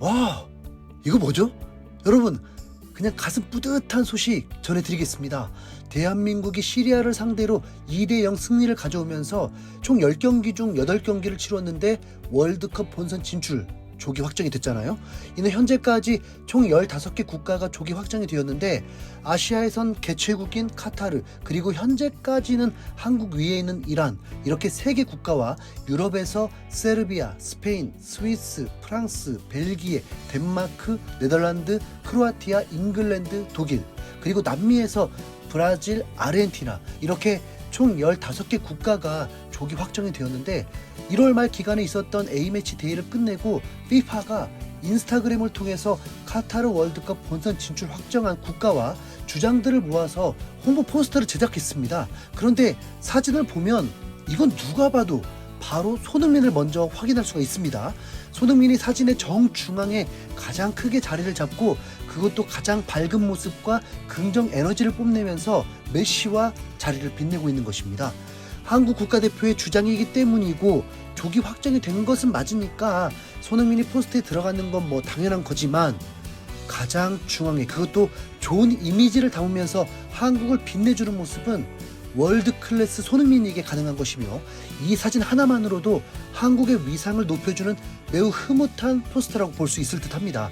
와, 이거 뭐죠? 여러분, 그냥 가슴 뿌듯한 소식 전해드리겠습니다. 대한민국이 시리아를 상대로 2대0 승리를 가져오면서 총 10경기 중 8경기를 치렀는데 월드컵 본선 진출 조기 확정이 됐잖아요. 이는 현재까지 총 15개 국가가 조기 확정이 되었는데 아시아에선 개최국인 카타르 그리고 현재까지는 한국 위에 있는 이란 이렇게 세개 국가와 유럽에서 세르비아, 스페인, 스위스, 프랑스, 벨기에, 덴마크, 네덜란드, 크로아티아, 잉글랜드, 독일 그리고 남미에서 브라질, 아르헨티나 이렇게 총 15개 국가가 조기 확정이 되었는데 1월 말 기간에 있었던 A매치 대회를 끝내고 FIFA가 인스타그램을 통해서 카타르 월드컵 본선 진출 확정한 국가와 주장들을 모아서 홍보 포스터를 제작했습니다. 그런데 사진을 보면 이건 누가 봐도 바로 손흥민을 먼저 확인할 수가 있습니다. 손흥민이 사진의 정중앙에 가장 크게 자리를 잡고 그것도 가장 밝은 모습과 긍정 에너지를 뽐내면서 메시와 자리를 빛내고 있는 것입니다. 한국 국가대표의 주장이기 때문이고 조기 확정이 된 것은 맞으니까 손흥민이 포스트에 들어가는 건 뭐 당연한 거지만 가장 중앙에 그것도 좋은 이미지를 담으면서 한국을 빛내주는 모습은 월드 클래스 손흥민에게 가능한 것이며 이 사진 하나만으로도 한국의 위상을 높여주는 매우 흐뭇한 포스터라고 볼 수 있을 듯합니다.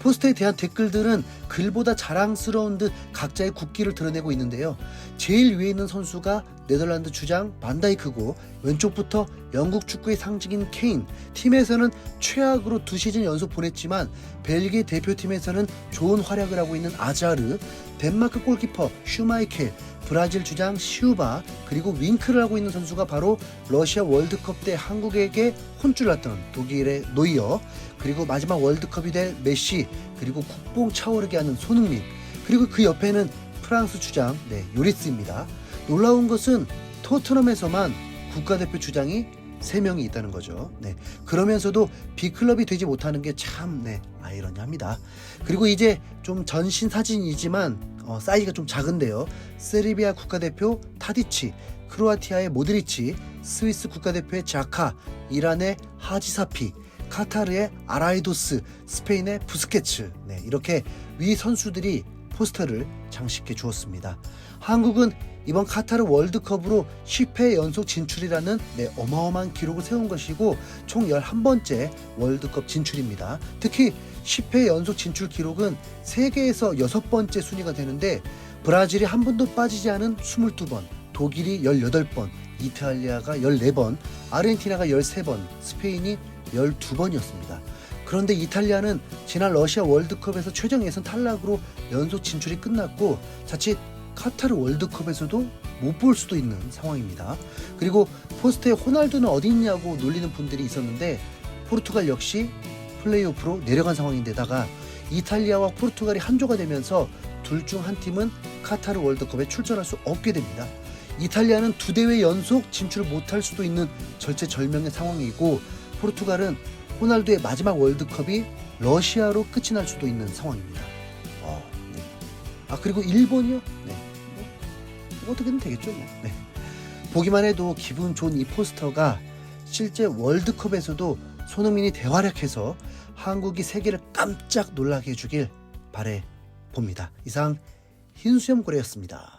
포스터에 대한 댓글들은 글보다 자랑스러운 듯 각자의 국기를 드러내고 있는데요. 제일 위에 있는 선수가 네덜란드 주장 반다이크고 왼쪽부터 영국 축구의 상징인 케인 팀에서는 최악으로 두 시즌 연속 보냈지만 벨기에 대표팀에서는 좋은 활약을 하고 있는 아자르 덴마크 골키퍼 슈마이켈 브라질 주장 시우바 그리고 윙크를 하고 있는 선수가 바로 러시아 월드컵 때 한국에게 혼쭐 났던 독일의 노이어 그리고 마지막 월드컵이 될 메시 그리고 국뽕 차오르게 하는 손흥민 그리고 그 옆에는 프랑스 주장 네, 요리스입니다. 놀라운 것은 토트넘에서만 국가대표 주장이 3명이 있다는 거죠. 네. 그러면서도 B클럽이 되지 못하는 게 참 네, 아이러니합니다. 그리고 이제 좀 전신 사진이지만 어, 사이즈가 좀 작은데요. 세르비아 국가대표 타디치, 크로아티아의 모드리치, 스위스 국가대표의 자카, 이란의 하지사피, 카타르의 아라이도스, 스페인의 부스케츠. 네, 이렇게 위 선수들이 포스터를 장식해 주었습니다. 한국은 이번 카타르 월드컵으로 10회 연속 진출이라는 네, 어마어마한 기록을 세운 것이고 총 11번째 월드컵 진출입니다. 특히 10회 연속 진출 기록은 세계에서 여섯 번째 순위가 되는데 브라질이 한 번도 빠지지 않은 22번, 독일이 18번, 이탈리아가 14번, 아르헨티나가 13번, 스페인이 12번이었습니다. 그런데 이탈리아는 지난 러시아 월드컵에서 최종 예선 탈락으로 연속 진출이 끝났고 자칫 카타르 월드컵에서도 못 볼 수도 있는 상황입니다. 그리고 포스트에 호날두는 어디 있냐고 놀리는 분들이 있었는데 포르투갈 역시 플레이오프로 내려간 상황인데다가 이탈리아와 포르투갈이 한조가 되면서 둘 중 한 팀은 카타르 월드컵에 출전할 수 없게 됩니다. 이탈리아는 두 대회 연속 진출 못할 수도 있는 절체절명의 상황이고 포르투갈은 호날두의 마지막 월드컵이 러시아로 끝이 날 수도 있는 상황입니다. 어, 네. 아 그리고 일본이요? 네. 뭐, 뭐 어떻게든 되겠죠. 뭐. 네. 보기만 해도 기분 좋은 이 포스터가 실제 월드컵에서도 손흥민이 대활약해서 한국이 세계를 깜짝 놀라게 해주길 바래 봅니다. 이상 흰수염 고래였습니다.